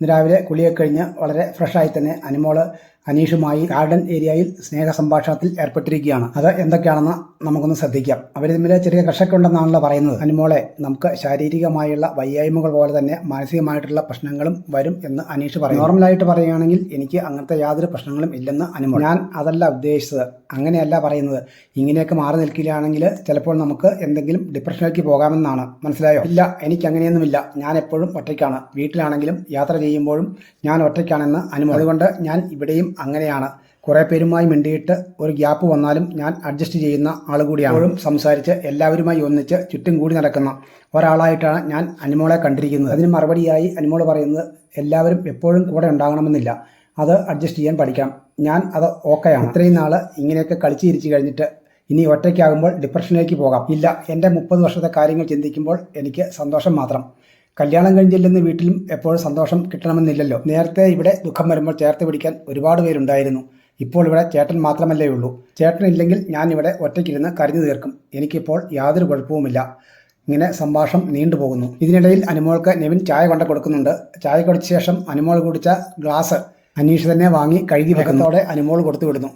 ഇന്ന് രാവിലെ കുളിയൊക്കെ കഴിഞ്ഞ് വളരെ ഫ്രഷായി തന്നെ അനുമോൾ അനീഷുമായി ഗാർഡൻ ഏരിയയിൽ സ്നേഹ സംഭാഷണത്തിൽ ഏർപ്പെട്ടിരിക്കുകയാണ്. അത് എന്തൊക്കെയാണെന്ന് നമുക്കൊന്ന് ശ്രദ്ധിക്കാം. അവർ തമ്മിൽ ചെറിയ കർഷക ഉണ്ടെന്നാണല്ലോ പറയുന്നത് അനുമോളെ നമുക്ക് ശാരീരികമായുള്ള വയ്യായ്മകൾ പോലെ തന്നെ മാനസികമായിട്ടുള്ള പ്രശ്നങ്ങളും വരും എന്ന് അനീഷ് പറയും നോർമലായിട്ട് പറയുകയാണെങ്കിൽ എനിക്ക് അങ്ങനത്തെ യാതൊരു പ്രശ്നങ്ങളും ഇല്ലെന്ന് അനുമോൾ ഞാൻ അതല്ല ഉദ്ദേശിച്ചത്. അങ്ങനെയല്ല പറയുന്നത്. ഇങ്ങനെയൊക്കെ മാറി നിൽക്കുകയാണെങ്കിൽ ചിലപ്പോൾ നമുക്ക് എന്തെങ്കിലും ഡിപ്രഷനിലേക്ക് പോകാമെന്നാണ്. മനസ്സിലായോ? ഇല്ല എനിക്ക് അങ്ങനെയൊന്നുമില്ല. ഞാൻ എപ്പോഴും ഒറ്റയ്ക്കാണ്. വീട്ടിലാണെങ്കിലും യാത്ര ചെയ്യുമ്പോഴും ഞാൻ ഒറ്റയ്ക്കാണെന്ന് അനുമോൾ അതുകൊണ്ട് ഞാൻ ഇവിടെയും അങ്ങനെയാണ്. കുറേ പേരുമായി മിണ്ടിയിട്ട് ഒരു ഗ്യാപ്പ് വന്നാലും ഞാൻ അഡ്ജസ്റ്റ് ചെയ്യുന്ന ആൾ കൂടിയാണ്. സംസാരിച്ച് എല്ലാവരുമായി ഒന്നിച്ച് ചുറ്റും കൂടി നടക്കുന്ന ഒരാളായിട്ടാണ് ഞാൻ അനിമോളെ കണ്ടിരിക്കുന്നത്. അതിന് മറുപടിയായി അനിമോൾ പറയുന്നത് എല്ലാവരും എപ്പോഴും കൂടെ ഉണ്ടാകണമെന്നില്ല. അത് അഡ്ജസ്റ്റ് ചെയ്യാൻ പഠിക്കണം ഞാൻ അത് ഓക്കെയാണ്. ഇത്രയും നാൾ ഇങ്ങനെയൊക്കെ കളിച്ച് ചിരിച്ച് കഴിഞ്ഞിട്ട് ഇനി ഒറ്റയ്ക്കാകുമ്പോൾ ഡിപ്രഷനിലേക്ക് പോകാം. ഇല്ല എന്റെ മുപ്പത് വർഷത്തെ കാര്യങ്ങൾ ചിന്തിക്കുമ്പോൾ എനിക്ക് സന്തോഷം മാത്രം. കല്യാണം കഴിഞ്ഞില്ലെന്ന് വീട്ടിലും എപ്പോഴും സന്തോഷം കിട്ടണമെന്നില്ലല്ലോ. നേരത്തെ ഇവിടെ ദുഃഖം വരുമ്പോൾ ചേർത്ത് പിടിക്കാൻ ഒരുപാട് പേരുണ്ടായിരുന്നു. ഇപ്പോൾ ഇവിടെ ചേട്ടൻ മാത്രമല്ലേ ഉള്ളൂ. ചേട്ടൻ ഇല്ലെങ്കിൽ ഞാൻ ഇവിടെ ഒറ്റയ്ക്കിരുന്ന് കരഞ്ഞു തീർക്കും. എനിക്കിപ്പോൾ യാതൊരു കുഴപ്പവുമില്ല. ഇങ്ങനെ സംഭാഷണം നീണ്ടുപോകുന്നു ഇതിനിടയിൽ അനുമോൾക്ക് നെവിൻ ചായ കൊണ്ട കൊടുക്കുന്നുണ്ട്. ചായ കുടിച്ച ശേഷം അനുമോൾ കുടിച്ച ഗ്ലാസ് അനീഷ് തന്നെ വാങ്ങി കഴുകി വെക്കുന്നതോടെ അനുമോൾ കൊടുത്തു വിടുന്നു.